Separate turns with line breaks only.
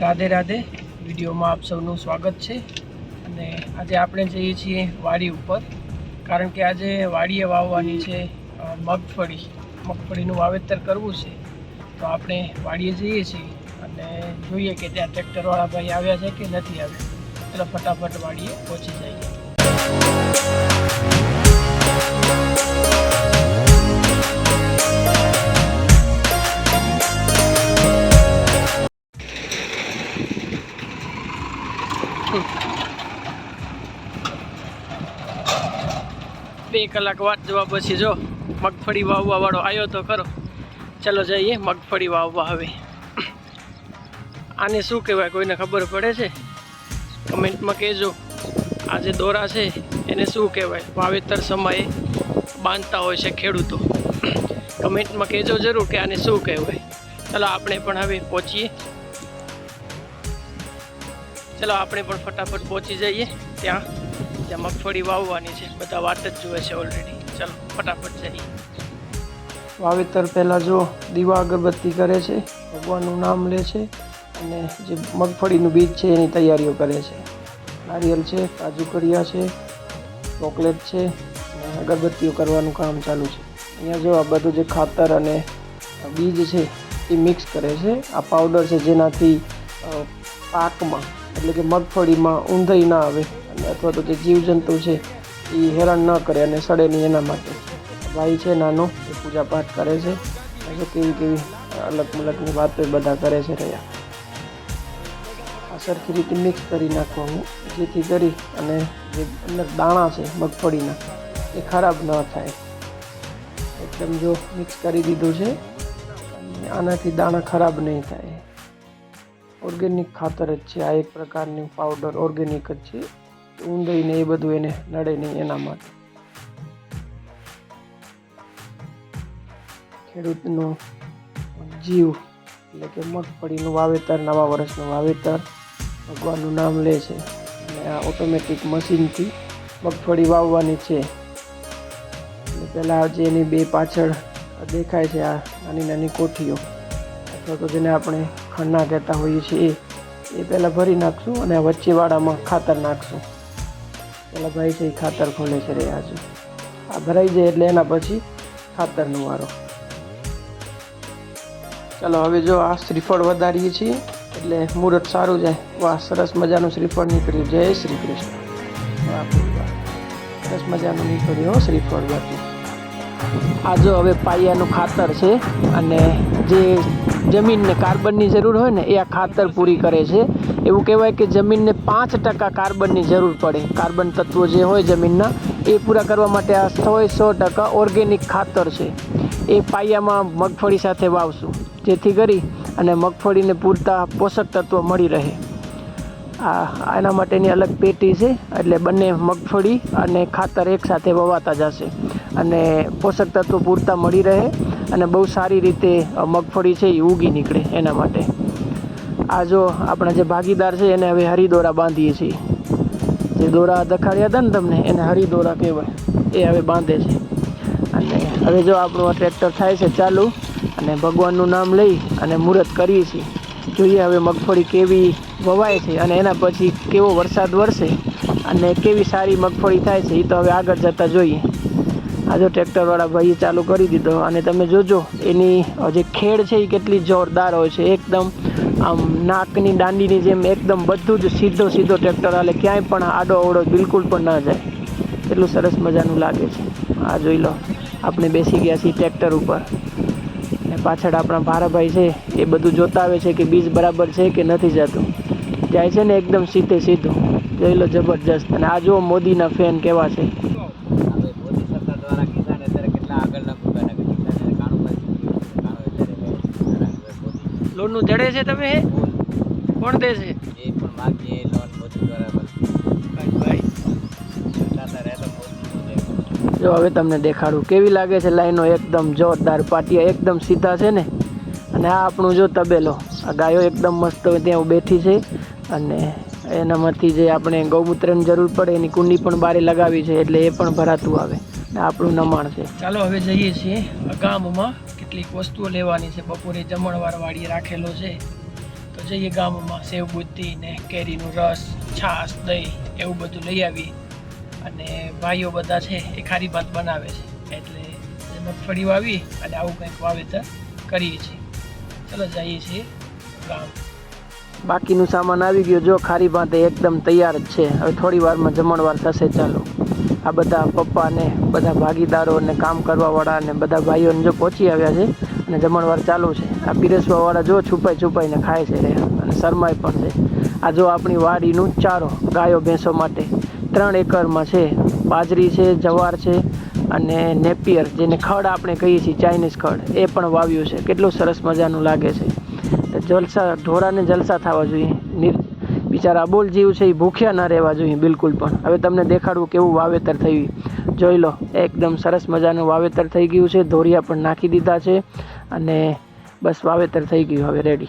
રાધે રાધે વિડીયોમાં આપ સૌનું સ્વાગત છે. અને આજે આપણે જઈએ છીએ વાડી ઉપર, કારણ કે આજે વાડીએ વાવવાની છે મગફળી. મગફળીનું વાવેતર કરવું છે. તો આપણે વાડીએ જઈએ છીએ અને જોઈએ કે ત્યાં ટ્રેક્ટરવાળા ભાઈ આવ્યા છે કે નથી આવ્યા. એટલે ફટાફટ વાડીએ પહોંચી જઈએ. બે કલાક વાત જવા પછી જો મગફળી વાવવા વાળો આવ્યો તો ખરો. ચલો જઈએ મગફળી વાવવા હવે. આને શું કહેવાય કોઈને ખબર પડે છે? કમેન્ટમાં કહેજો. આ જે દોરા છે, એને શું કહેવાય? વાવેતર સમયે બાંધતા હોય છે ખેડૂતો. કમેન્ટમાં કહેજો જરૂર કે આને શું કહેવાય. ચલો આપણે પણ હવે પહોંચીએ. ચલો આપણે પણ ફટાફટ પહોંચી જઈએ ત્યાં. ત્યાં મગફળી વાવવાની છે. બધા વાત જ જુએ છે ઓલરેડી ચાલો, ફટાફટ જઈએ. વાવેતર પહેલાં જો દીવા અગરબત્તી કરે છે, ભગવાનનું નામ લે છે અને જે મગફળીનું બીજ છે એની તૈયારીઓ કરે છે. નારિયેલ છે, કાજુ કરિયા છે, ચોકલેટ છે અગરબત્તીઓ કરવાનું કામ ચાલુ છે. અહીંયા જો આ બધું જે ખાતર અને બીજ છે એ મિક્સ કરે છે. આ પાવડર છે જેનાથી પાકમાં, એટલે કે મગફળીમાં ઊંધાઈ ના આવે. અથવા તો જે જીવજંતુ છે એ હેરાન ન કરે અને સડે નહીં એના માટે. ભાઈ છે, નાનો, એ પૂજા પાઠ કરે છે. પછી કેવી કેવી અલગ અલગની વાતો બધા કરે છે રહ્યા. આ સરખી રીતે મિક્સ કરી નાખવાનું, જેથી કરી અને જે અંદર દાણા છે મગફળીના એ ખરાબ ન થાય. એકદમ જો મિક્સ કરી દીધું છે આનાથી દાણા ખરાબ નહીં થાય. ઓર્ગેનિક ખાતર જ છે, આ એક પ્રકારનું પાવડર ઓર્ગેનિક જ છે. ઊંધાઈને એ બધું એને નડે નહીં એના માટે. ખેડૂતનો જીવ એટલે કે મગફળીનું વાવેતર, નવા વર્ષનું વાવેતર, ભગવાનનું નામ લે છે. અને આ ઓટોમેટિક મશીનથી મગફળી વાવવાની છે. એટલે પહેલાં જે એની બે પાછળ દેખાય છે આ નાની નાની કોઠીઓ, અથવા તો જેને આપણે ખન્ના કહેતા હોઈએ છીએ, એ પહેલાં ભરી નાખશું અને વચ્ચેવાળામાં ખાતર નાખશું. પહેલાં ભાઈ છે એ ખાતર ખોલે છે રહ્યા છે આ ભરાઈ જાય એટલે એના પછી ખાતરનો વારો. ચાલો, હવે જો આ શ્રીફળ વધારીએ છીએ, એટલે મુહૂર્ત સારું જાય. વાહ, સરસ મજાનું શ્રીફળ નીકળ્યું. જય શ્રી કૃષ્ણ. સરસ મજાનું નીકળ્યું હો શ્રીફળ બાકી. આ જો હવે પાયાનું ખાતર છે અને જે જમીનને કાર્બનની જરૂર હોય ને એ આ ખાતર પૂરી કરે છે. એવું કહેવાય કે જમીનને પાંચ ટકા કાર્બનની જરૂર પડે. કાર્બન તત્વો જે હોય જમીનના, એ પૂરા કરવા માટે આ સો સો ટકા ઓર્ગેનિક ખાતર છે. એ પાયામાં મગફળી સાથે વાવશું, જેથી કરી અને મગફળીને પૂરતા પોષક તત્વો મળી રહે. આ એના માટેની અલગ પેટી છે, એટલે બંને મગફળી અને ખાતર એકસાથે વવાતા જશે. અને પોષક તત્વો પૂરતા મળી રહે અને બહુ સારી રીતે મગફળી છે એ ઉગી નીકળે એના માટે. આ જો આપણા જે ભાગીદાર છે એને હવે હરિદોરા બાંધીએ છીએ. જે દોરા દખાડ્યા હતા ને તમને, એને હરિદોરા કહેવાય. એ હવે બાંધે છે. અને હવે જો આપણું ટ્રેક્ટર થાય છે ચાલુ, અને ભગવાનનું નામ લઈ અને મુહૂર્ત કરીએ છીએ. જોઈએ હવે મગફળી કેવી વવાય છે અને એના પછી કેવો વરસાદ વરસે અને કેવી સારી મગફળી થાય છે, એ તો હવે આગળ જતાં જોઈએ. આ જો ટ્રેક્ટરવાળા ભાઈએ ચાલુ કરી દીધો અને તમે જોજો, એની જે ખેડ છે એ કેટલી જોરદાર હોય છે. એકદમ આમ નાકની દાંડીની જેમ એકદમ બધું જ સીધો સીધો ટ્રેક્ટર હાલે. ક્યાંય પણ આડો અવડો બિલકુલ પણ ના જાય. એટલું સરસ મજાનું લાગે છે. આ જોઈ લો, આપણે બેસી ગયા છીએ ટ્રેક્ટર ઉપર. ને પાછળ આપણા ભારાભાઈ છે, એ બધું જોતા આવે છે કે બીજ બરાબર છે કે નથી જતું. જાય છે ને એકદમ સીધે સીધું. જોઈ લો જબરજસ્ત. અને આ જો મોદીના ફેન કેવા છે.
દ્વારા કિસાન અત્યારે કેટલા આગળના ભૂમિકાના કિસાન કાણું કાણું અત્યારે
લોનનું જડે છે તમે? કોણ દે છે?
એ પણ માગીએ લોન મોદી દ્વારા
જો હવે તમને દેખાડું કેવી લાગે છે લાઈનો એકદમ જોરદાર પાટિયા એકદમ સીધા છે ને? અને આ આપણું જો તબેલો આ ગાયો એકદમ મસ્ત ત્યાં બેઠી છે. અને એનામાંથી જે આપણે ગૌમૂત્રની જરૂર પડે એની કુંડી પણ બારે લગાવી છે એટલે એ પણ ભરાતું આવે. ને આપણું નમાણ છે. ચાલો, હવે જઈએ છીએ ગામમાં. કેટલીક વસ્તુઓ લેવાની છે. બપોરે જમણવાર વાળી રાખેલો છે. તો જઈએ ગામમાં. સેવ બુદ્ધિ ને કેરીનું રસ, છાશ, દહીં એવું બધું લઈ આવી. અને ભાઈઓ બધા છે એ ખારી ભાત બનાવે છે. એટલે મગફળી વાવી અને આવું કંઈક વાવેતર કરીએ છીએ. ચલો, જઈએ છીએ ગામ. બાકીનું સામાન આવી ગયું. જો ખારી ભાત એકદમ તૈયાર જ છે. હવે થોડી વારમાં જમણવાર થશે ચાલો. આ બધા પપ્પાને બધા ભાગીદારો અને કામ કરવાવાળા અને બધા ભાઈઓને જો પહોંચી આવ્યા છે અને જમણવાર ચાલુ છે. આ પીરસવાવાળા જો છુપાઈ છુપાઈને ખાય છે અને શરમાય પણ છે. આ જો આપણી વાડીનું ચારો, ગાયો ભેંસો માટે ત્રણ એકરમાં છે. બાજરી છે, જવાર છે અને નેપિયર, જેને ખડ આપણે કહીએ છીએ, ચાઇનીઝ ખડ. એ પણ વાવ્યું છે. કેટલું સરસ મજાનું લાગે છે. જલસા ઢોરાને જલસા થવા જોઈએ. નિર બિચારા અબોલ જીવ છે એ ભૂખ્યા ના રહેવા જોઈએ, બિલકુલ પણ. હવે તમને દેખાડવું કેવું વાવેતર થયું. જોઈ લો, એકદમ સરસ મજાનું વાવેતર થઈ ગયું છે. ધોરિયા પણ નાખી દીધા છે અને બસ વાવેતર થઈ ગયું. હવે રેડી